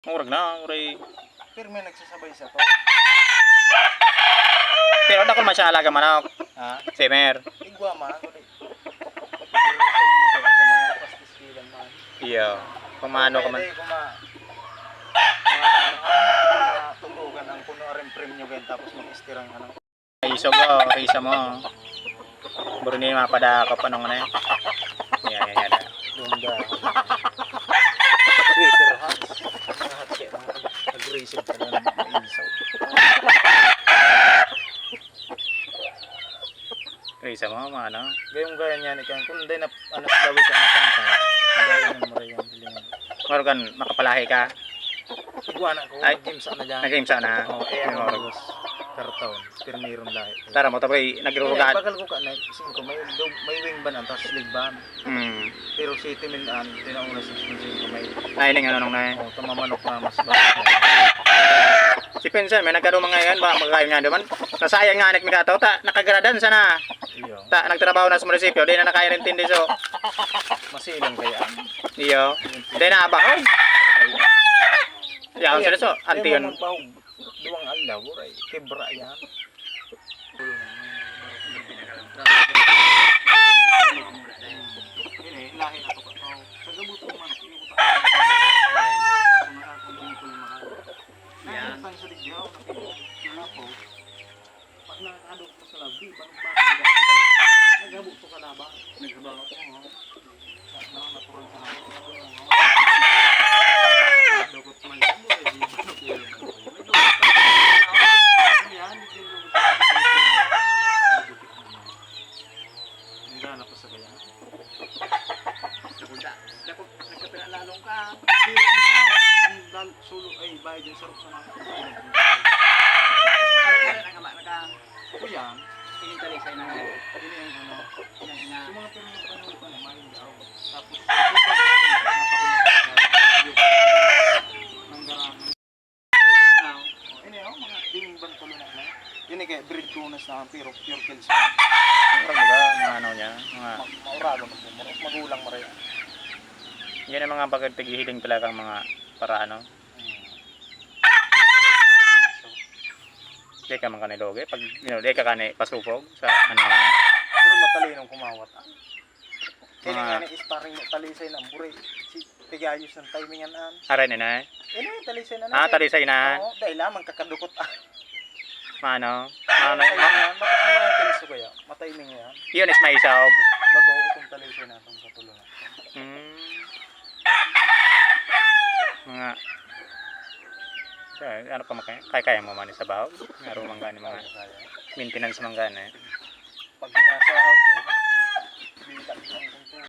Murag na, uray. May nagsasabay sa to. Pero ako man siya alaga manok. Ha? Semer. Igwa man. Iyo. Kung maano ka man. Pwede kung ma... ma- Tutugan ang puno rin premium gan tapos mag-istirang ano. Iso ko, isa mo. Buro ni mapada ka pa nung ano. Yan, yan, yan. Lunda. Twitter hats. Isa mo, maano. Gayong gaya niyan ikaw. Kung hindi na ano dawit ka na pangka. Madaya ng marayan. Hilingan. Murag kan, makapalahi ka. Igwa na ko. Ay. Game sa na dyan. Nag-game sa na. Oo, eh, ang mga karton. Lahat. Tara mo, tapos nagrurugaan. bagal ko ka na, singko, may, do- may wing ban ang tapos leg ban. Hmm. Pero si Timin an, tinauna sa singko, may, Naining ano nung na oh, tamamanok na mas ba. Si Pinsan, may nagkaroon mga yan, ba magkain nga naman. Nasayang nga anik mi kato, ta, nakagradan sana. Iyo, Ta, nagtrabaho na sa munisipyo, di na nakaya rin tindi so. masilang kaya. Iyo. Di na aba, oy. Yan sila so, anti yun. Duwang alaw, uray, kebra yan. Ini, lahi na to ka. Sa gabot ko man, iyo ko ta. Nakakabungkol mahal. Yan. Sa ligyaw, nakipo. Pag nakakadok ko sa labi, paano ba? Nagabot ko ka na ba? Nagabot ko, ha? Nakakatural sa labi. Dugot man mo, eh, di ba? May dugot pa. Yan, di din dugot sa Dukit naman. Ang gana pa sa bayan. Nakunda. Dapat nagkapinalalong ka. Ano ka? Ang dal sulo ay bayad yung sarap sa mga. Kuya, Pinintalisay na ini ang ano. Yan na. Yung mga pero yung panahon pa naman yung daw. Tapos, ng garaman. Now, Oh, Ini oh, mga dinging ban tulo na na. Ini kay breed tunas na pero pure kills. Murag mga, mga ano niya, mga, magulang mo rin. yan ang mga bagay tigihiling talagang mga para ano. Di ka man kaniloge, pag, you know, di ka kani pasupog sa ano. Pero matalinong kumawat. ah. Kaya Mga- nga ni isparing mo talisay ng buray. Si Tigayos ng timingan an. Aray na na eh. Ini talisay na Ah, talisay na. Oo, dahil lamang kakadukot ah. Maano? Ano Ano? yan? Matay kilso kaya. Matiming yan. Yun is may isaog. Bato utong talisay na itong katulungan. Hmm. Mga ano pa makaya? Kaya kaya mo man sa bahaw? Ngaro man gani mga maintenance man gani pag nasa